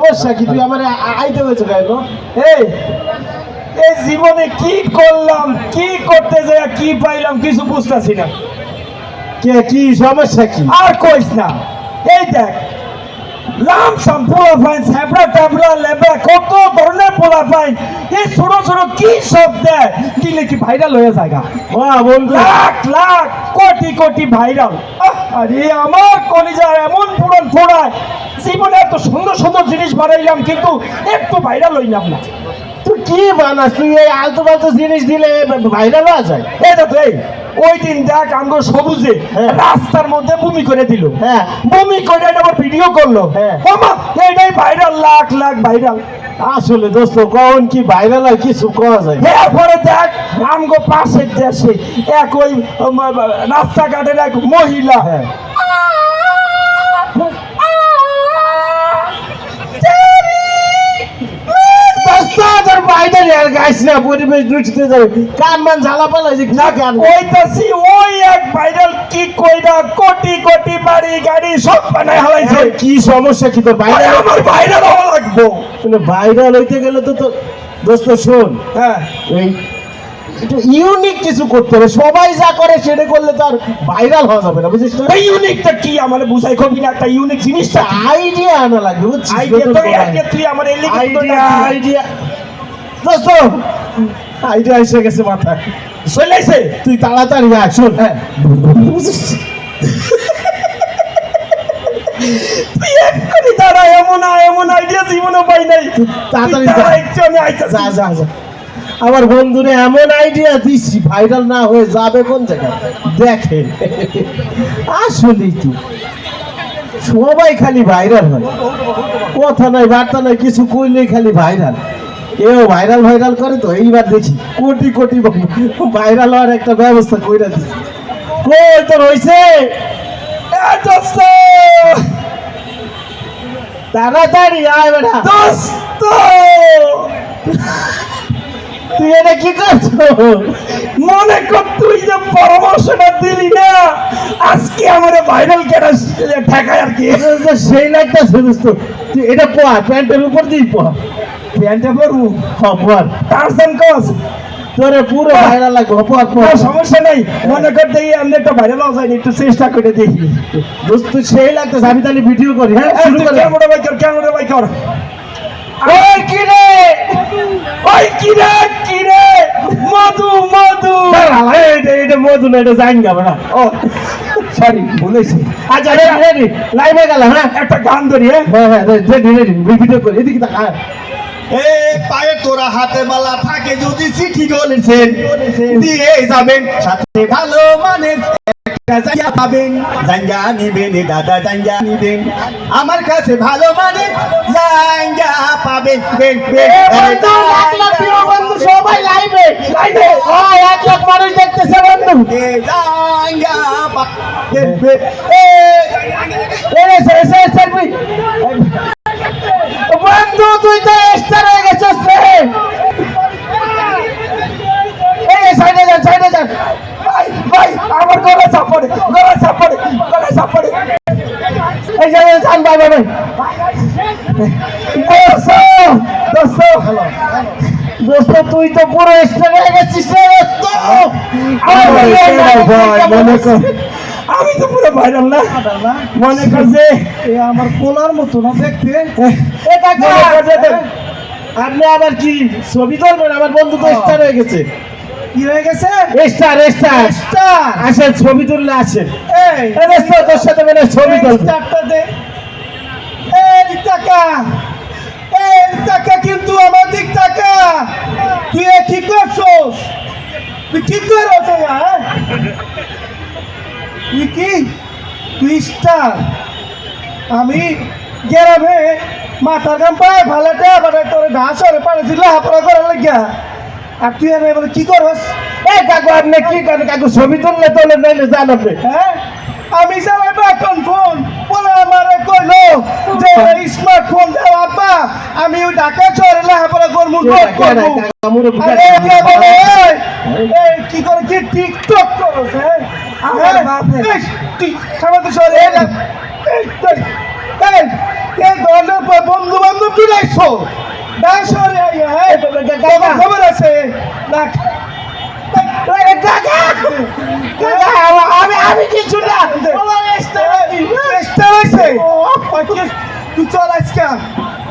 সমস্যা কি তুই আমার আইতে হয়েছে কেন? এই এই জীবনে কি করলাম কি করতে যাই কি পাইলাম কিছু বুঝতেছি না। কে কি সমস্যা কি? আর কইস না। এই দেখ লাম সাম পোলা ফাইন স্যাবরা ট্যাবরা লেবরা কত ধরনের পোলা ফাইন। এই ছোট ছোট কি সব দেয়? দিলে কি ভাইরাল হয়ে বন্ধু। লাখ লাখ কোটি কোটি ভাইরাল আরে আমার কলিজা এমন পুরন ফোড়ায়। জীবনে এত সুন্দর সুন্দর জিনিস বানাইলাম কিন্তু একটু ভাইরাল হইলাম না। তুই কি বানাস? তুই এই আলতু ফালতু জিনিস দিলে ভাইরাল হওয়া যায়? এই দেখ এই ওই দিন দেখ আমরা সবুজে হ্যাঁ। রাস্তার মধ্যে বমি করে দিল। হ্যাঁ। বমি করে আবার ভিডিও করল। হ্যাঁ। এইটাই ভাইরাল লাখ লাখ ভাইরাল আসলে দোস্ত কখন কি ভাইরাল হয় কিছু করা যায়। এরপরে দেখ আমগো পাশের দেশে এক ওই রাস্তাঘাটের এক মহিলা হ্যাঁ। ভাইরাল আর গাইস না পরিবেশ দূষিত যাবে। কান মান ঝালা পালা যে না গান ওইতাছি ওই এক ভাইরাল কি কইরা কোটি কোটি বাড়ি গাড়ি সব বানায় হালাইছে। কি সমস্যা কি তোর ভাইরাল আমার ভাইরাল হওয়া লাগবো। ভাইরাল হইতে গেলে তো তো দোস্ত শোন। হ্যাঁ। এই একটু ইউনিক কিছু করতে হবে। সবাই যা করে সেটা করলে তো আর ভাইরাল হওয়া যাবে না বুঝিস না? ইউনিকটা কি? আমার বুঝাই কবি না একটা ইউনিক জিনিসটা? আইডিয়া আনা লাগবে আইডিয়া তুই আমার এই লিখে আইডিয়া আইডিয়া। দোস্ত আইডিয়া এসে গেছে মাথায়। চলেছে তুই তাড়াতাড়ি আয় শোন হ্যাঁ। এক্ষুনি দাঁড়া এমন আইডিয়া জীবনে পাই নাই। যা। যা যা আমার বন্ধুরে এমন আইডিয়া দিচ্ছি ভাইরাল না হয়ে যাবে কোন জায়গায়? দেখে। আসলেই তুই সবাই খালি ভাইরাল হয়। কথা নাই বার্তা নাই কিছু কইলেই খালি ভাইরাল। এও ভাইরাল ভাইরাল করে তো, এইবার দেখি। কোটি কোটি ভাইরাল হওয়ার একটা ব্যবস্থা কইরা দিচ্ছি কই এ দোস্ত! তাড়াতাড়ি আয় বেটা। দোস্ত! তুই এটা কি করছ? মনে কর তুই যে পরামর্শটা দিলি না, আজকে আমার ভাইরাল কেটা ঠেকায় আর কি। তো সেই লাইটটা শুনিস তো তুই এটা পয়া প্যান্টের উপর দিয়ে পয়া প্যান্টটা পরবো হ্যাঁ পর টার্সান কস তোরে পুরো ভাইরাল লাগবে সমস্যা নেই মনে কর দেখি আমি একটা ভাইরাল হওয়া একটু চেষ্টা করে দেখি দোস্ত সেই লাগতেছে আমি তাহলে ভিডিও করি হ্যাঁ শুরু করে ক্যামেরা কর ক্যামেরা বাই কর ওই কি রে ওই কিরে কিরে মধু মধু এটা মধু না এটা ও সরি আচ্ছা লাইভে গেলাম হ্যাঁ একটা গান ধরি হ্যাঁ হ্যাঁ হ্যাঁ রেডি রেডি ভিডিও করি এদিকে তাকা এ পায়ে তোরা হাতে মালা থাকে যদি চিঠি বলেছেন দিয়ে যাবেন সাথে ভালো মানের জায়গা পাবেন জায়গা নিবেন দাদা জায়গা নিবেন আমার কাছে ভালো মানের জায়গা পাবেন বন্ধু সবাই লাইভে লাইভে ও এক লাখ মানুষ দেখতেছে বন্ধু জায়গা পাবেন এ বন্ধু তুই তো স্টার হয়ে গেছিস রে। এই সাইডে যান সাইডে যান ভাই ভাই আমার গলা চাপড়ে গলা চাপড়ে গলা চাপড়ে। এই যান ভাই ভাই ভাই। দোস্ত দোস্ত। দোস্ত তুই তো পুরো স্টার হয়ে গেছিস রে দোস্ত। আমি তো ভাইরাল না। মনে কর যে আমার কোলার মতো না দেখতে। এটা মনে কর যে আপনি আবার কি ছবি তুলবেন? আমার বন্ধু তো স্টার হয়ে গেছে। কি হয়ে গেছে? স্টার স্টার স্টার আসেন ছবি তুললে আসেন। এই। এই তোর সাথে মানে ছবি তুলবে। স্টারটা দে। এই টাকা এই টাকা কিন্তু আমার আমি গ্রামে মাথার গাম পায়ে ভালাটা আবার তোর ঘাস হরে পাড়েছি লাহাপড়া করার লাগিয়া। আর তুই আমি এবার কি করস? এই কাকু আপনি কি করেন? কাকু ছবি তুললে তোলে নাইলে জান আপনি হ্যাঁ? আমি চালাইবো এখন ফোন বলে আমারে কইলো যে স্মার্টফোন দাও আব্বা আমি ওই ঢাকা শহরে লেখাপড়া করব আরে কে বলে? এই, এই কি করে কি টিকটক করছ হ্যাঁ? আমার বাপরে। তুই সামনে শহরে বন্ধু বান্ধব ডাকছো ডাকছো রে এই খবর আছে কাকা আমি আমি কিছু না তুই চল আজকে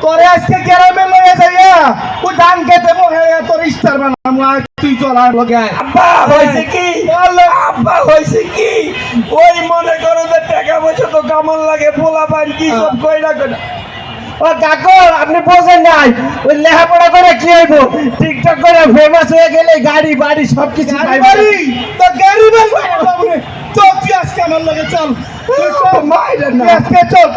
তোরে আজকে গ্রামে লয়ে যাইয়া, ও ধান খেতে বহে তোর স্টার বানাম আর তুই চল আর লগে আব্বা হয়েছে কি? আব্বা হয়েছে কি? ওই মনে করো যে টাকা পয়সা তো কেমন লাগে পোলা পান কি সব কইরা কইরা। ও কাকু আপনি বোঝেন নাই ওই লেখাপড়া করে কি হইব? টিকটক করে ফেমাস হয়ে গেলে গাড়ি বাড়ি সবকিছু গাড়ি তো গাড়ি বাড়ি? বাবুরে চল। না। চল